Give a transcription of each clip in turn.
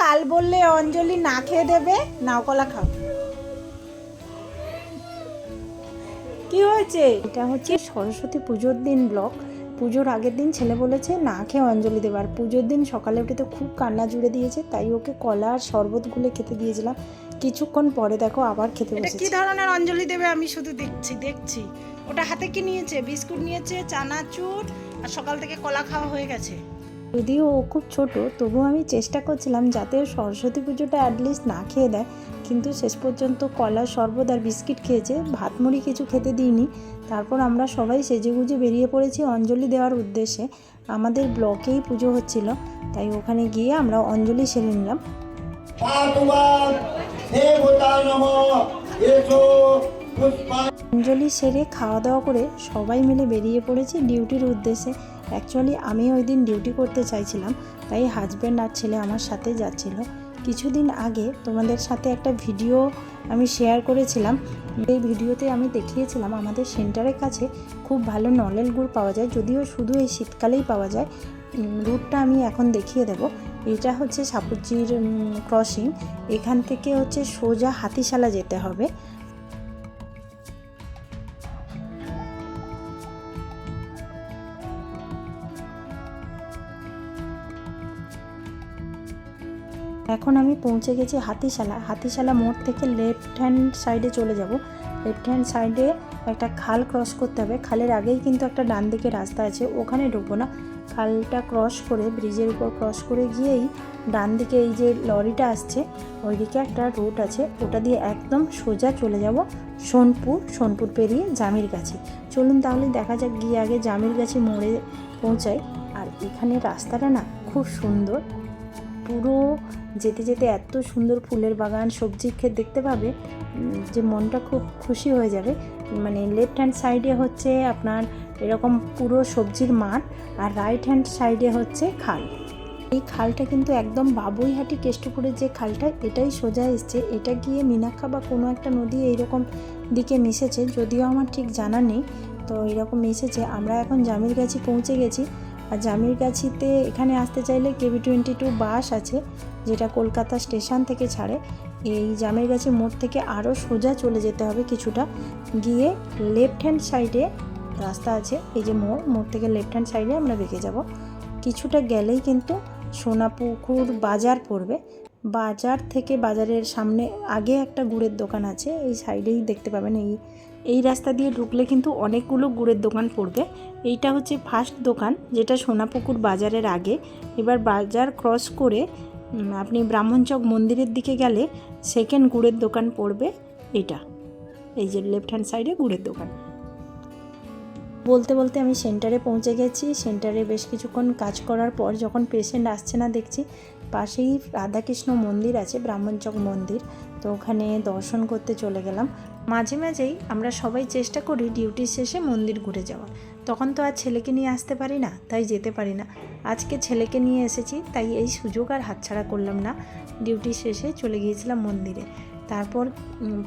কাল বললে অঞ্জলি না খেয়ে দেবে নাও কলা খাও। কি হয়েছে? এটা হচ্ছে সরস্বতী পুজোর দিন ব্লগ পুজোর আগের দিন ছেলে বলেছে না খেয়ে অঞ্জলি দেবে আর পুজোর দিন সকালে উঠে তো খুব কান্না জুড়ে দিয়েছে তাই ওকে কলা আর শরবত গুলে খেতে দিয়েছিলাম। কিছুক্ষণ পরে দেখো আবার খেতে বসেছে কি ধরনের অঞ্জলি দেবে আমি শুধু দেখছি দেখছি। ওটা হাতে কি নিয়েছে? বিস্কুট নিয়েছে চানাচুর আর সকাল থেকে কলা খাওয়া হয়ে গেছে। যদিও ও খুব ছোট তবু আমি চেষ্টা করছিলাম যাতে সরস্বতী পুজোটা অ্যাটলিস্ট না খেয়ে দেয়। কিন্তু শেষ পর্যন্ত কলা শরবত আর বিস্কিট খেয়েছে, ভাত মুড়ি কিছু খেতে দিইনি। তারপর আমরা সবাই সেজেগুজে বেরিয়ে পড়েছি অঞ্জলি দেওয়ার উদ্দেশ্যে। আমাদের ব্লকেই পুজো হচ্ছিল, তাই ওখানে গিয়ে আমরা অঞ্জলি সেরে নিলাম। অঞ্জলি সেরে খাওয়া দাওয়া করে সবাই মিলে বেরিয়ে পড়েছি ডিউটির উদ্দেশ্যে। অ্যাকচুয়ালি আমি ওই দিন ডিউটি করতে চাইছিলাম, তাই হাজব্যান্ড আর ছেলে আমার সাথে যাচ্ছিল। কিছুদিন আগে তোমাদের সাথে একটা ভিডিও আমি শেয়ার করেছিলাম। এই ভিডিওতে আমি দেখিয়েছিলাম আমাদের সেন্টারের কাছে খুব ভালো নলেল গুড় পাওয়া যায়, যদিও শুধু এই শীতকালেই পাওয়া যায়। রুটটা আমি এখন দেখিয়ে দেব। এটা হচ্ছে সাপুচির ক্রসিং এখান থেকে হচ্ছে সোজা হাতিশালা যেতে হবে। এখন আমি পৌঁছে গেছি হাতিশালা। হাতিশালা মোড় থেকে লেফট হ্যান্ড সাইডে চলে যাব। লেফট হ্যান্ড সাইডে একটা খাল ক্রস করতে হবে। খালের আগেই কিন্তু একটা ডান দিকে রাস্তা আছে, ওখানে ঢুকবো না। খালটা ক্রস করে ব্রিজের উপর ক্রস করে গিয়েই ডান দিকে এই যে লরিটা আসছে, ওইদিকে একটা রোড আছে। ওটা দিয়ে একদম সোজা চলে যাব সোনপুর সোনপুর পেরিয়ে জামির কাছে। চলুন তাহলে দেখা যাক গিয়ে আগে জামির কাছে মোড়ে পৌঁছাই। আর এখানে রাস্তাটা না খুব সুন্দর। পুরো যেতে যেতে এত সুন্দর ফুলের বাগান সবজির ক্ষেত দেখতে পাবে যে মনটা খুব খুশি হয়ে যাবে। মানে লেফট হ্যান্ড সাইডে হচ্ছে আপনার এরকম পুরো সবজির মাঠ আর রাইট হ্যান্ড সাইডে হচ্ছে খাল। এই খালটা কিন্তু একদম বাবুইহাটি কেষ্টপুরের যে খালটা, এটাই সোজা এসছে। এটা গিয়ে মিনাক্ষা বা কোনো একটা নদী এইরকম দিকে মিশেছে, যদিও আমার ঠিক জানা নেই। তো এরকম মিশেছে। আমরা এখন জামির গাছি পৌঁছে গেছি। আর জামিরগাছিতে এখানে আসতে চাইলে কেবি টোয়েন্টি টু বাস আছে, যেটা কলকাতা স্টেশন থেকে ছাড়ে। এই জামের গাছি মোড় থেকে আরও সোজা চলে যেতে হবে কিছুটা। গিয়ে লেফট হ্যান্ড সাইডে রাস্তা আছে, এই যে মোড় মোড় থেকে লেফট হ্যান্ড সাইডে আমরা বেঁকে যাব। কিছুটা গেলেই কিন্তু সোনাপুকুর বাজার পড়বে। বাজার থেকে বাজারের সামনে আগে একটা গুড়ের দোকান আছে, এই সাইডেই দেখতে পাবেন এই এই রাস্তা দিয়ে ঢুকলে কিন্তু অনেকগুলো গুড়ের দোকান পড়বে। এইটা হচ্ছে ফার্স্ট দোকান, যেটা সোনাপুকুর বাজারের আগে। এবার বাজার ক্রস করে আপনি ব্রাহ্মণচক মন্দিরের দিকে গেলে সেকেন্ড গুড়ের দোকান পড়বে এটা। এই যে লেফট হ্যান্ড সাইডে গুড়ের দোকান। বলতে বলতে আমি সেন্টারে পৌঁছে গেছি। সেন্টারে বেশ কিছুক্ষণ কাজ করার পর যখন পেশেন্ট আসছে না দেখছি, পাশেই রাধাকৃষ্ণ মন্দির আছে ব্রাহ্মণচক মন্দির। তো ওখানে দর্শন করতে চলে গেলাম। মাঝে মাঝেই আমরা সবাই চেষ্টা করি ডিউটি শেষে মন্দির ঘুরে যাওয়ার। তখন তো আর ছেলেকে নিয়ে আসতে পারি না, তাই যেতে পারি না। আজকে ছেলেকে নিয়ে এসেছি, তাই এই সুযোগ আর হাতছাড়া করলাম না। ডিউটি শেষে চলে গিয়েছিলাম মন্দিরে। তারপর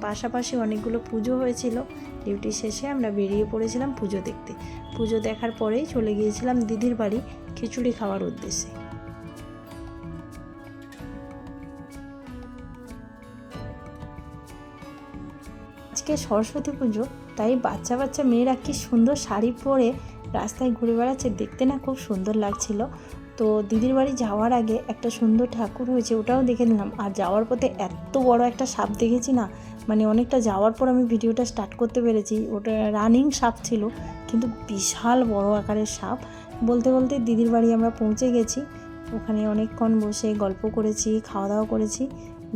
পাশাপাশি অনেকগুলো পুজো হয়েছিল। ডিউটি শেষে আমরা বেরিয়ে পড়েছিলাম পুজো দেখতে। পুজো দেখার পরেই চলে গিয়েছিলাম দিদির বাড়ি খিচুড়ি খাওয়ার উদ্দেশ্যে। আজকে সরস্বতী পুজো, তাই বাচ্চা বাচ্চা মেয়েরা কি সুন্দর শাড়ি পরে রাস্তায় ঘুরে বেড়াচ্ছে দেখতে না খুব সুন্দর লাগছিল। তো দিদির বাড়ি যাওয়ার আগে একটা সুন্দর ঠাকুর হয়েছে, ওটাও দেখে নিলাম। আর যাওয়ার পথে এত বড় একটা সাপ দেখেছি না মানে অনেকটা যাওয়ার পর আমি ভিডিওটা স্টার্ট করতে পেরেছি। ওটা রানিং সাপ ছিল, কিন্তু বিশাল বড় আকারের সাপ। বলতে বলতে দিদির বাড়ি আমরা পৌঁছে গেছি, ওখানে অনেকক্ষণ বসে গল্প করেছি, খাওয়া দাওয়া করেছি।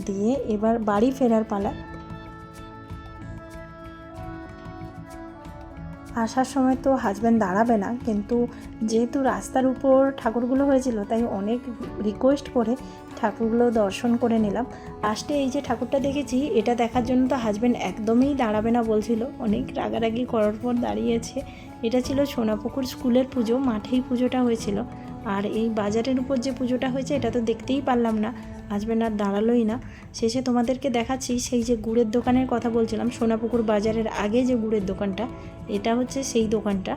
দিয়ে এবার বাড়ি ফেরার পালা। আসার সময় তো হাজব্যান্ড দাঁড়াবে না, কিন্তু যেহেতু রাস্তার উপর ঠাকুরগুলো হয়েছিল, তাই অনেক রিকোয়েস্ট করে ঠাকুরগুলো দর্শন করে নিলাম। লাস্টে এই যে ঠাকুরটা দেখেছি, এটা দেখার জন্য তো হাজব্যান্ড একদমই দাঁড়াবে না বলছিল। অনেক রাগারাগি করার পর দাঁড়িয়েছে। এটা ছিল সোনাপুকুর স্কুলের পুজো, মাঠেই পুজোটা হয়েছিল। আর এই বাজারের উপর যে পুজোটা হয়েছে, এটা তো দেখতেই পারলাম না। হাজব্যান্ড আর দাঁড়ালোই না। শেষে তোমাদেরকে দেখাচ্ছি সেই যে গুড়ের দোকানের কথা বলছিলাম, সোনাপুকুর বাজারের আগে যে গুড়ের দোকানটা, এটা হচ্ছে সেই দোকানটা।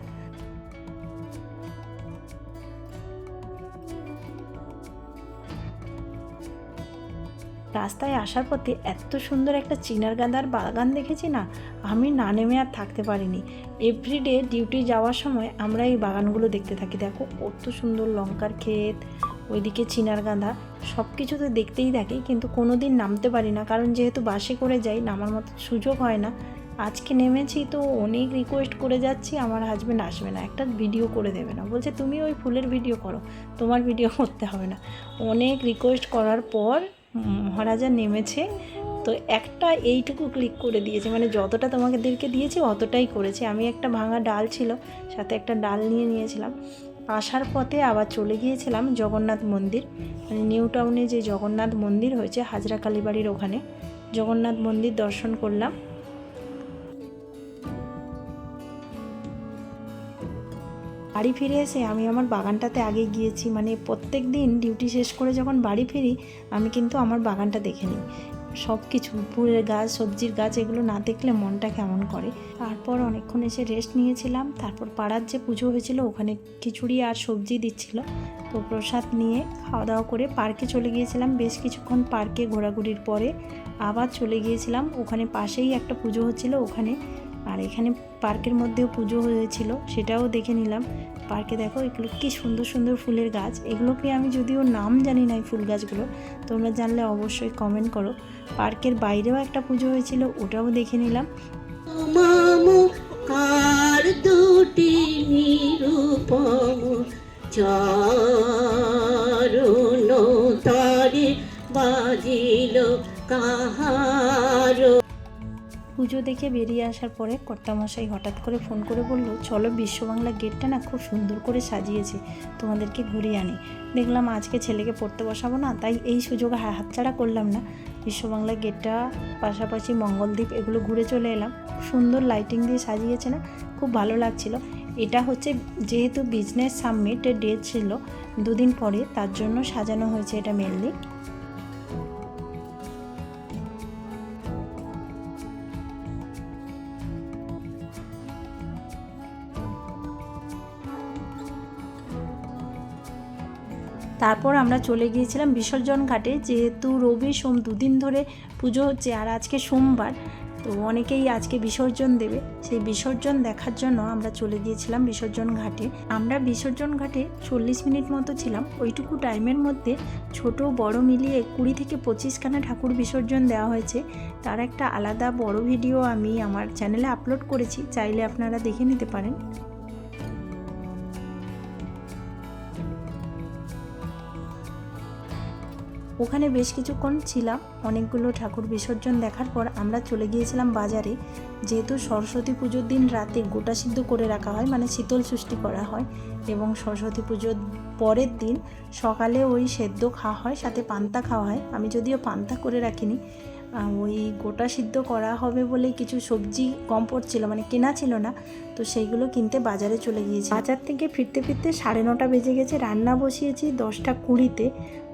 রাস্তায় আসার পথে এত সুন্দর একটা চিনার গাঁদার বাগান দেখেছি না? আমি না নেমে আর থাকতে পারিনি। এভরিডে ডিউটি যাওয়ার সময় আমরা এই বাগানগুলো দেখতে থাকি। দেখো কত সুন্দর লঙ্কার ক্ষেত ওইদিকে চিনার গাঁদা সব কিছু তো দেখতেই থাকি কিন্তু কোনো দিন নামতে পারি না, কারণ যেহেতু বাসে করে যাই, নামার মতো সুযোগ হয় না। আজকে নেমেছি তো অনেক রিকোয়েস্ট করে যাচ্ছি, আমার হাজব্যান্ড আসবে না, একটা ভিডিও করে দেবে না। বলছে, তুমি ওই ফুলের ভিডিও করো, তোমার ভিডিও করতে হবে না। অনেক রিকোয়েস্ট করার পর মহারাজা নেমেছে, তো একটা এইটুকু ক্লিক করে দিয়েছে মানে যতটা তোমাদেরকে দিয়েছি, অতটাই করেছে। আমি একটা ভাঙা ডাল ছিল, সাথে একটা ডাল নিয়ে নিয়েছিলাম। আসার পথে আবার চলে গিয়েছিলাম জগন্নাথ মন্দির। মানে নিউ টাউনে যে জগন্নাথ মন্দির হয়েছে, হাজরা কালীবাড়ির ওখানে। জগন্নাথ মন্দির দর্শন করলাম। বাড়ি ফিরে এসে আমি আমার বাগানটাতে আগে গিয়েছি। মানে প্রত্যেক দিন ডিউটি শেষ করে যখন বাড়ি ফিরি, আমি কিন্তু আমার বাগানটা দেখে নিই। সব কিছু ফুলের গাছ, সবজির গাছ, এগুলো না দেখলে মনটা কেমন করে? তারপর অনেকক্ষণ এসে রেস্ট নিয়েছিলাম। তারপর পাড়ার যে পুজো হয়েছিল, ওখানে খিচুড়ি আর সবজি দিচ্ছিল। তো প্রসাদ নিয়ে খাওয়া দাওয়া করে পার্কে চলে গিয়েছিলাম। বেশ কিছুক্ষণ পার্কে ঘোরাঘুরির পরে আবার চলে গিয়েছিলাম। ওখানে পাশেই একটা পুজো হচ্ছিল। ওখানে আর এখানে পার্কের মধ্যেও পুজো হয়েছিল, সেটাও দেখে নিলাম। পার্কে দেখো, এগুলো কি সুন্দর সুন্দর ফুলের গাছ। এগুলোকে আমি যদিও নাম জানি না এই ফুল গাছগুলো তোমরা জানলে অবশ্যই কমেন্ট করো। পার্কের বাইরেও একটা পুজো হয়েছিল, ওটাও দেখে নিলাম। কার দুটি তারে বাজিল কাহার পুজো দেখে বেরিয়ে আসার পরে কর্তামশাই হঠাৎ করে ফোন করে বলল, চলো বিশ্ব বাংলা গেটটা না খুব সুন্দর করে সাজিয়েছে, তোমাদেরকে ঘুরিয়ে আনি। দেখলাম আজকে ছেলেকে পড়তে বসাবো না, তাই এই সুযোগ হাতছাড়া করলাম না। বিশ্ব বাংলা গেটটা পাশাপাশি মঙ্গলদ্বীপ এগুলো ঘুরে চলে এলাম। সুন্দর লাইটিং দিয়ে সাজিয়েছে না, খুব ভালো লাগছিল। এটা হচ্ছে যেহেতু বিজনেস সাবমিটের ডেট ছিল দুদিন পরে, তার জন্য সাজানো হয়েছে এটা মেনলি তারপর আমরা চলে গিয়েছিলাম বিসর্জন ঘাটে, যেহেতু রবি সোম দুদিন ধরে পুজো হচ্ছে আর আজকে সোমবার, তো অনেকেই আজকে বিসর্জন দেবে। সেই বিসর্জন দেখার জন্য আমরা চলে গিয়েছিলাম বিসর্জন ঘাটে। আমরা বিসর্জন ঘাটে চল্লিশ মিনিট মতো ছিলাম। ওইটুকু টাইমের মধ্যে ছোট, বড় মিলিয়ে কুড়ি থেকে পঁচিশখানা ঠাকুর বিসর্জন দেওয়া হয়েছে। তার একটা আলাদা বড় ভিডিও আমি আমার চ্যানেলে আপলোড করেছি, চাইলে আপনারা দেখে নিতে পারেন। ওখানে বেশ কিছুক্ষণ ছিলাম। অনেকগুলো ঠাকুর বিসর্জন দেখার পর আমরা চলে গিয়েছিলাম বাজারে। যেহেতু সরস্বতী পুজোর দিন রাতে গোটা সিদ্ধ করে রাখা হয় মানে শীতল সৃষ্টি করা হয় এবং সরস্বতী পুজোর পরের দিন সকালে ওই সেদ্ধ খাওয়া হয়, সাথে পান্তা খাওয়া হয়। আমি যদিও পান্তা করে রাখিনি ওই গোটা সিদ্ধ করা হবে বলে কিছু সবজি কম পড়ছিল মানে কেনা ছিল না, তো সেইগুলো কিনতে বাজারে চলে গিয়েছি। বাজার থেকে ফিরতে ফিরতে সাড়ে নটা বেজে গেছে, রান্না বসিয়েছি দশটা কুড়িতে,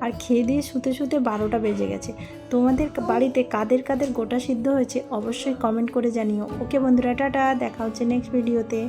আর খেয়ে দিয়ে শুতে শুতে বারোটা বেজে গেছে। তোমাদের বাড়িতে কাদের কাদের গোটা সিদ্ধ হয়েছে অবশ্যই কমেন্ট করে জানিও। ওকে বন্ধুরা, টাটা, দেখা হচ্ছে নেক্সট ভিডিওতে